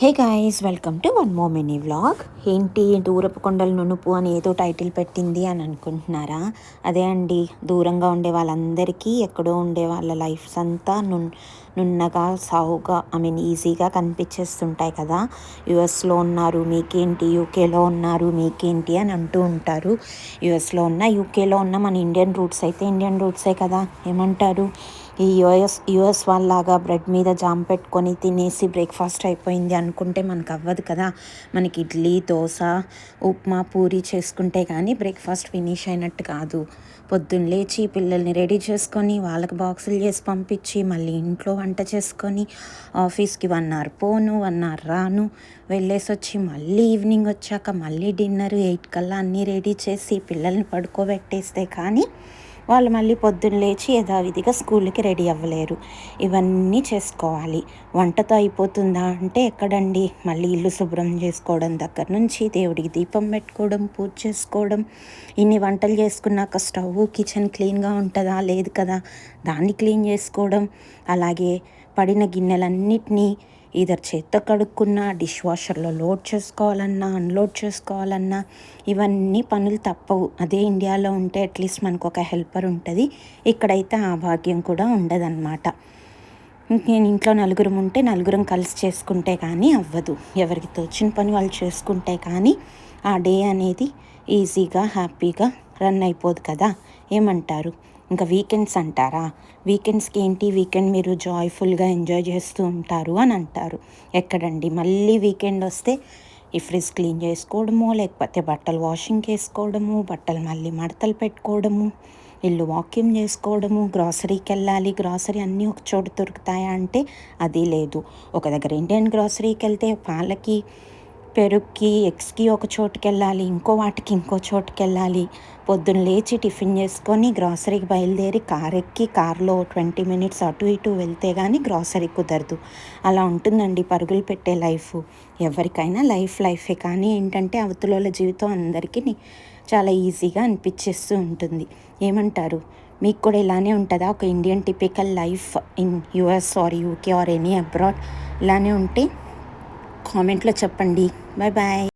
Hey guys welcome to one more mini vlog ఏంటి దూరపు కొండల నునుపు అని ఏదో టైటిల్ పెట్టింది అని అనుకుంటున్నారా? అదే అండి దూరంగా ఉండే వాళ్ళందరికీ ఎక్కడో ఉండే వాళ్ళ లైఫ్స్ అంతా నున్ నున్నగా సావుగా ఐ మీన్ ఈజీగా కనిపించేస్తుంటాయి కదా. యుఎస్లో ఉన్నారు మీకేంటి? యూకేలో ఉన్నారు మీకేంటి అని అంటూ ఉంటారు. యుఎస్లో ఉన్న యూకేలో ఉన్న మన ఇండియన్ రూట్స్ అయితే ఇండియన్ రూట్సే కదా. ఏమంటారు? ఈ యుఎస్ యుఎస్ వాళ్ళలాగా బ్రెడ్ మీద జామ్ పెట్టుకొని తినేసి బ్రేక్ఫాస్ట్ అయిపోయింది అనుకుంటే మనకు అవ్వదు కదా. మనకి ఇడ్లీ దోశ ఉప్మా పూరి చేసుకుంటే కానీ బ్రేక్ఫాస్ట్ ఫినిష్ అయినట్టు కాదు. పొద్దున్న లేచి పిల్లల్ని రెడీ చేసుకొని వాళ్ళకి బాక్సులు చేసి పంపించి మళ్ళీ ఇంట్లో వంట వంట చేసుకొని ఆఫీస్కి వన్ అవర్ పోను వన్ అవర్ రాను. వెళ్ళేసి వచ్చి మళ్ళీ ఈవినింగ్ వచ్చాక మళ్ళీ డిన్నర్ ఎయిట్ కల్లా అన్నీ రెడీ చేసి పిల్లల్ని పడుకోబెట్టేస్తే కానీ వాళ్ళు మళ్ళీ పొద్దున్న లేచి యథావిధిగా స్కూల్కి రెడీ అవ్వలేరు. ఇవన్నీ చేసుకోవాలి. వంటతో అయిపోతుందా? అంటే ఎక్కడండి? మళ్ళీ ఇల్లు శుభ్రం చేసుకోవడం దగ్గర నుంచి దేవుడికి దీపం పెట్టుకోవడం పూజ చేసుకోవడం. ఇన్ని వంటలు చేసుకున్నాక స్టవ్ కిచెన్ క్లీన్గా ఉంటుందా? లేదు కదా. దాన్ని క్లీన్ చేసుకోవడం. అలాగే పడిన గిన్నెలన్నిటినీ ఈధర్ చేత్తో కడుక్కున్నా డిష్ వాషర్లో లోడ్ చేసుకోవాలన్నా అన్లోడ్ చేసుకోవాలన్నా ఇవన్నీ పనులు తప్పవు. అదే ఇండియాలో ఉంటే అట్లీస్ట్ మనకు ఒక హెల్పర్ ఉంటుంది. ఇక్కడైతే ఆ భాగ్యం కూడా ఉండదన్నమాట. నేను ఇంట్లో నలుగురం ఉంటే నలుగురం కలిసి చేసుకుంటే కానీ అవ్వదు. ఎవరికి తోచిన పని వాళ్ళు చేసుకుంటే కానీ ఆ డే అనేది ఈజీగా హ్యాపీగా రన్ అయిపోదు కదా. ఏమంటారు? ఇంకా వీకెండ్స్ అంటారా? వీకెండ్స్కి ఏంటి? వీకెండ్ మీరు జాయ్ఫుల్గా ఎంజాయ్ చేస్తూ ఉంటారు అని అంటారు. ఎక్కడండి? మళ్ళీ వీకెండ్ వస్తే ఈ ఫ్రిడ్జ్ క్లీన్ చేసుకోవడము లేకపోతే బట్టలు వాషింగ్ వేసుకోవడము బట్టలు మళ్ళీ మడతలు పెట్టుకోవడము ఇల్లు వాక్యూమ్ చేసుకోవడము గ్రాసరీకి వెళ్ళాలి గ్రాసరీ అన్నీ ఒక చోట దొరుకుతాయా అంటే అది లేదు. ఒక దగ్గర ఇండియన్ గ్రాసరీకి వెళ్తే పాలకి పెరుగుకి ఎగ్స్కి ఒక చోటుకి వెళ్ళాలి ఇంకో వాటికి ఇంకో చోటుకి వెళ్ళాలి పొద్దున్న లేచి టిఫిన్ చేసుకొని గ్రాసరీకి బయలుదేరి కార్ ఎక్కి కార్లో ట్వంటీ మినిట్స్ అటు ఇటు వెళ్తే కానీ గ్రాసరీ కుదరదు. అలా ఉంటుందండి పరుగులు పెట్టే లైఫ్. ఎవరికైనా లైఫ్ లైఫే కానీ ఏంటంటే అవతల జీవితం అందరికీ చాలా ఈజీగా అనిపించేస్తూ ఉంటుంది. ఏమంటారు? మీకు కూడా ఇలానే ఉంటుందా? ఒక Indian typical life in US or UK or any abroad? ఇలానే ఉంటే కామెంట్లో చెప్పండి. Bye bye